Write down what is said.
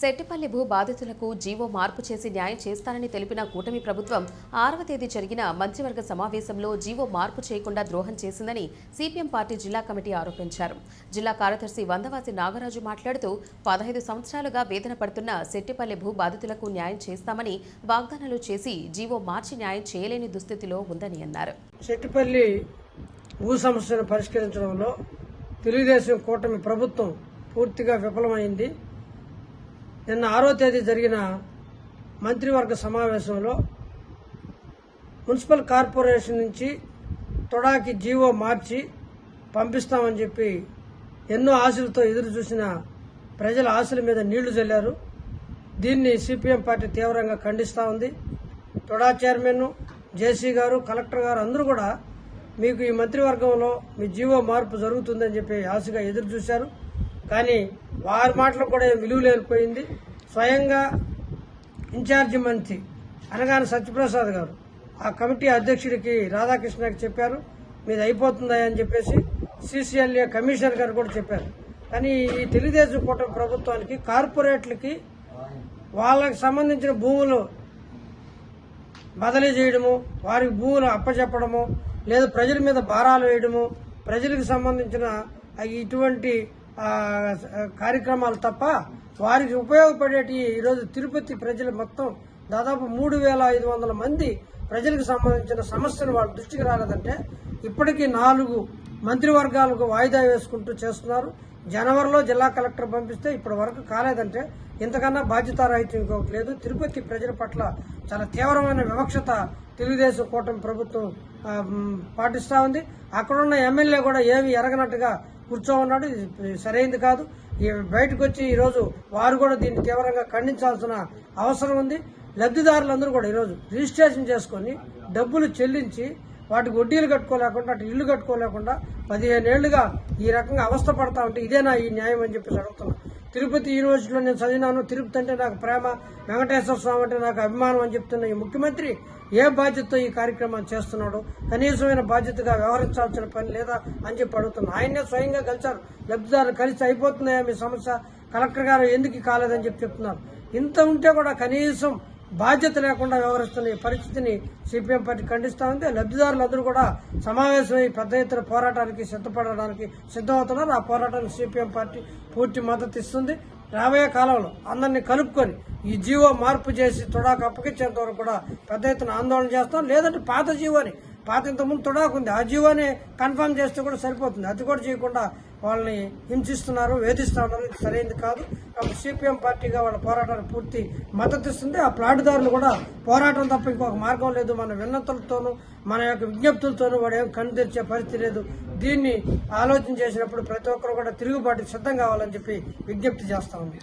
శెట్టిపల్లి భూ బాధితులకు జీవో మార్పు చేసి న్యాయం చేస్తానని తెలిపిన కూటమి ప్రభుత్వం ఆరవ తేదీ జరిగిన మంత్రివర్గ సమావేశంలో జీవో మార్పు చేయకుండా ద్రోహం చేసిందని సిపిఎం పార్టీ జిల్లా కమిటీ ఆరోపించారు. జిల్లా కార్యదర్శి వందవాసి నాగరాజు మాట్లాడుతూ పదహైదు సంవత్సరాలుగా వేదన పడుతున్న శెట్టిపల్లి భూ బాధితులకు న్యాయం చేస్తామని వాగ్దానాలు చేసి జీవో మార్చి న్యాయం చేయలేని దుస్థితిలో ఉందని అన్నారు. శెట్టిపల్లి భూ సమస్యను పరిష్కరించడంలో తెలుగుదేశం కూటమి ప్రభుత్వం పూర్తిగా విఫలమైంది. నిన్న ఆరో తేదీ జరిగిన మంత్రివర్గ సమావేశంలో మున్సిపల్ కార్పొరేషన్ నుంచి తొడాకి జీవో మార్చి పంపిస్తామని చెప్పి ఎన్నో ఆశలతో ఎదురు చూసిన ప్రజల ఆశల మీద నీళ్ళు చల్లారు దీన్ని సిపిఎం పార్టీ తీవ్రంగా ఖండిస్తూ ఉంది. తొడా చైర్మన్ జేసీ గారు కలెక్టర్ గారు అందరూ కూడా మీకు ఈ మంత్రివర్గంలో మీ జీవో మార్పు జరుగుతుందని చెప్పి ఆశగా ఎదురు చూశారు. కానీ వారి మాటలకు కూడా ఏం విలువ లేకపోయింది స్వయంగా ఇన్ఛార్జి మంత్రి అనగానే సత్యప్రసాద్ గారు ఆ కమిటీ అధ్యక్షుడికి రాధాకృష్ణకి చెప్పారు మీది అయిపోతుందా అని చెప్పేసి సిసిఎల్ఏ కమిషనర్ గారు కూడా చెప్పారు. కానీ ఈ తెలుగుదేశం కూటమి ప్రభుత్వానికి కార్పొరేట్లకి వాళ్ళకి సంబంధించిన భూములు బదిలీ చేయడము వారికి భూములు అప్పచెప్పడము లేదా ప్రజల మీద భారాలు వేయడము ప్రజలకు సంబంధించిన ఇటువంటి కార్యక్రమాలు తప్ప వారికి ఉపయోగపడేటి ఈరోజు తిరుపతి ప్రజలు మొత్తం దాదాపు మూడు వేల ఐదు వందల మంది ప్రజలకు సంబంధించిన సమస్యలు వాళ్ళ దృష్టికి రాలేదంటే ఇప్పటికీ నాలుగు మంత్రివర్గాలకు వాయిదా వేసుకుంటూ చేస్తున్నారు. జనవరిలో జిల్లా కలెక్టర్ పంపిస్తే ఇప్పటి వరకు కాలేదంటే ఇంతకన్నా బాధ్యతారాహిత్యం ఇంకొకటి లేదు. తిరుపతి ప్రజల పట్ల చాలా తీవ్రమైన వివక్షత తెలుగుదేశం కూటమి ప్రభుత్వం పాటిస్తా ఉంది. అక్కడున్న ఎమ్మెల్యే కూడా ఏమి ఎరగనట్టుగా కూర్చోమన్నాడు. ఇది సరైంది కాదు. బయటకు వచ్చి ఈరోజు వారు కూడా దీన్ని తీవ్రంగా ఖండించాల్సిన అవసరం ఉంది. లబ్ధిదారులందరూ కూడా ఈరోజు రిజిస్ట్రేషన్ చేసుకొని డబ్బులు చెల్లించి వాటికి వడ్డీలు కట్టుకోలేకుండా అటు ఇల్లు కట్టుకోలేకుండా పదిహేను ఏళ్ళుగా ఈ రకంగా అవస్థ పడతా ఉంటే ఇదేనా ఈ న్యాయం అని చెప్పేసి అడుగుతున్నాను తిరుపతి యూనివర్సిటీలో నేను చదివినాను. తిరుపతి అంటే నాకు ప్రేమ. వెంకటేశ్వర స్వామి అంటే నాకు అభిమానం అని చెప్తున్న ఈ ముఖ్యమంత్రి ఏ బాధ్యతతో ఈ కార్యక్రమాన్ని చేస్తున్నాడు? కనీసమైన బాధ్యతగా వ్యవహరించాల్సిన పని లేదా అని చెప్పి అడుగుతున్నా. ఆయనే స్వయంగా కలిశారు. లబ్ధిదారులు కలిసి అయిపోతున్నాయా మీ సమస్య? కలెక్టర్ గారు ఎందుకు కాలేదని చెప్పి చెప్తున్నారు. ఇంత ఉంటే కూడా కనీసం బాధ్యత లేకుండా వ్యవహరిస్తున్న ఈ పరిస్థితిని సిపిఎం పార్టీ ఖండిస్తా ఉంది. లబ్ధిదారులందరూ కూడా సమావేశమై పెద్ద ఎత్తున పోరాటానికి సిద్ధపడడానికి సిద్ధమవుతున్నారు. ఆ పోరాటానికి సిపిఎం పార్టీ పూర్తి మద్దతు ఇస్తుంది. రాబోయే కాలంలో అందరినీ కలుపుకొని ఈ జీవో మార్పు చేసి తుడాకు అప్పగించేంత వరకు కూడా పెద్ద ఎత్తున ఆందోళన చేస్తాం. లేదంటే పాత జీవోని. పాత ఇంతకుముందు తుడాకు ఉంది. ఆ జీవోని కన్ఫర్మ్ చేస్తే కూడా సరిపోతుంది. అది కూడా చేయకుండా వాళ్ళని హింసిస్తున్నారు వేధిస్తూ ఉన్నారు ఇది సరైనది కాదు. కాబట్టి సిపిఎం పార్టీగా వాళ్ళ పోరాటానికి పూర్తి మద్దతు ఇస్తుంది. ఆ ప్లాట్దారులు కూడా పోరాటం తప్ప ఇంకొక మార్గం లేదు. మన విన్నతులతోనూ మన యొక్క విజ్ఞప్తులతోనూ వాడు ఏం కన్ను తెరిచే పరిస్థితి లేదు. దీన్ని ఆలోచన చేసినప్పుడు ప్రతి ఒక్కరు కూడా తిరుగుబాటుకి సిద్ధం కావాలని చెప్పి విజ్ఞప్తి చేస్తా ఉంది